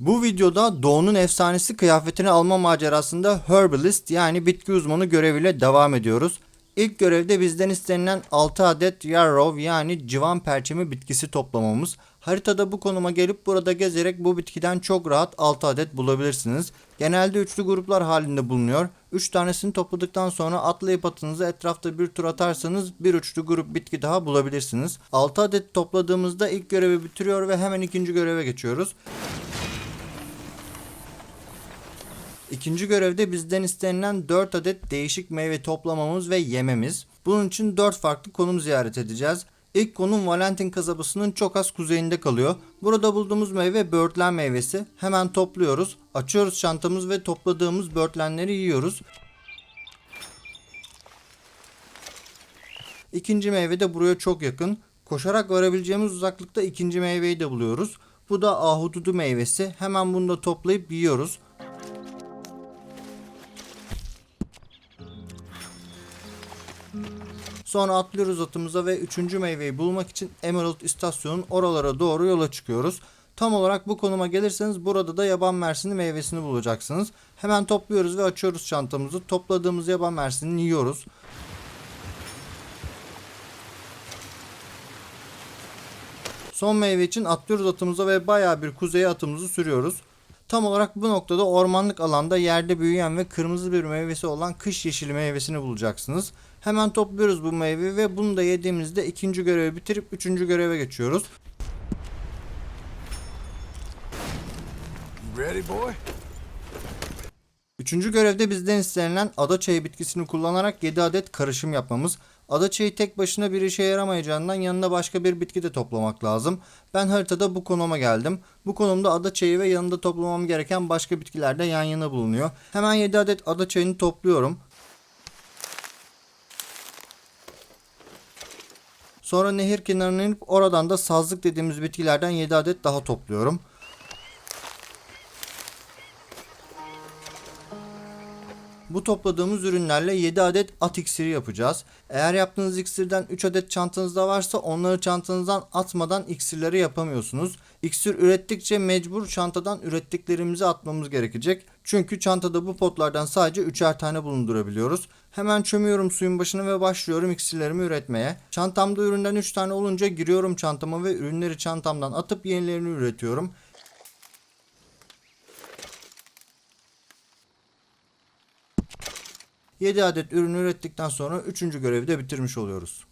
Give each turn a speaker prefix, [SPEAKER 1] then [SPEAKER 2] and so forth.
[SPEAKER 1] Bu videoda Doğu'nun efsanesi kıyafetini alma macerasında Herbalist yani bitki uzmanı göreviyle devam ediyoruz. İlk görevde bizden istenilen 6 adet Yarrow yani civan perçemi bitkisi toplamamız. Haritada bu konuma gelip burada gezerek bu bitkiden çok rahat 6 adet bulabilirsiniz. Genelde üçlü gruplar halinde bulunuyor. 3 tanesini topladıktan sonra atlayıp atınızı etrafta bir tur atarsanız bir üçlü grup bitki daha bulabilirsiniz. 6 adet topladığımızda ilk görevi bitiriyor ve hemen ikinci göreve geçiyoruz. İkinci görevde bizden istenilen 4 adet değişik meyve toplamamız ve yememiz. Bunun için 4 farklı konum ziyaret edeceğiz. İlk konum Valentin kasabasının çok az kuzeyinde kalıyor. Burada bulduğumuz meyve böğürtlen meyvesi. Hemen topluyoruz. Açıyoruz çantamız ve topladığımız böğürtlenleri yiyoruz. İkinci meyve de buraya çok yakın. Koşarak varabileceğimiz uzaklıkta ikinci meyveyi de buluyoruz. Bu da ahududu meyvesi. Hemen bunu da toplayıp yiyoruz. Sonra atlıyoruz atımıza ve üçüncü meyveyi bulmak için Emerald istasyonun oralara doğru yola çıkıyoruz. Tam olarak bu konuma gelirseniz burada da yaban mersini meyvesini bulacaksınız. Hemen topluyoruz ve açıyoruz çantamızı. Topladığımız yaban mersinini yiyoruz. Son meyve için atlıyoruz atımıza ve bayağı bir kuzeye atımızı sürüyoruz. Tam olarak bu noktada ormanlık alanda yerde büyüyen ve kırmızı bir meyvesi olan kış yeşili meyvesini bulacaksınız. Hemen topluyoruz bu meyveyi ve bunu da yediğimizde ikinci görevi bitirip üçüncü göreve geçiyoruz.
[SPEAKER 2] Ready, boy?
[SPEAKER 1] Üçüncü görevde bizden istenilen ada çayı bitkisini kullanarak 7 adet karışım yapmamız. Ada çayı tek başına bir işe yaramayacağından yanında başka bir bitki de toplamak lazım. Ben haritada bu konuma geldim. Bu konumda ada çayı ve yanında toplamam gereken başka bitkiler de yan yana bulunuyor. Hemen 7 adet ada çayını topluyorum. Sonra nehir kenarına inip oradan da sazlık dediğimiz bitkilerden 7 adet daha topluyorum. Bu topladığımız ürünlerle 7 adet at iksiri yapacağız. Eğer yaptığınız iksirden 3 adet çantanızda varsa onları çantanızdan atmadan iksirleri yapamıyorsunuz. İksir ürettikçe mecbur çantadan ürettiklerimizi atmamız gerekecek. Çünkü çantada bu potlardan sadece 3'er tane bulundurabiliyoruz. Hemen çömüyorum suyun başına ve başlıyorum iksirlerimi üretmeye. Çantamda üründen 3 tane olunca giriyorum çantama ve ürünleri çantamdan atıp yenilerini üretiyorum. ...7 adet ürün ürettikten sonra 3. görevi de bitirmiş oluyoruz.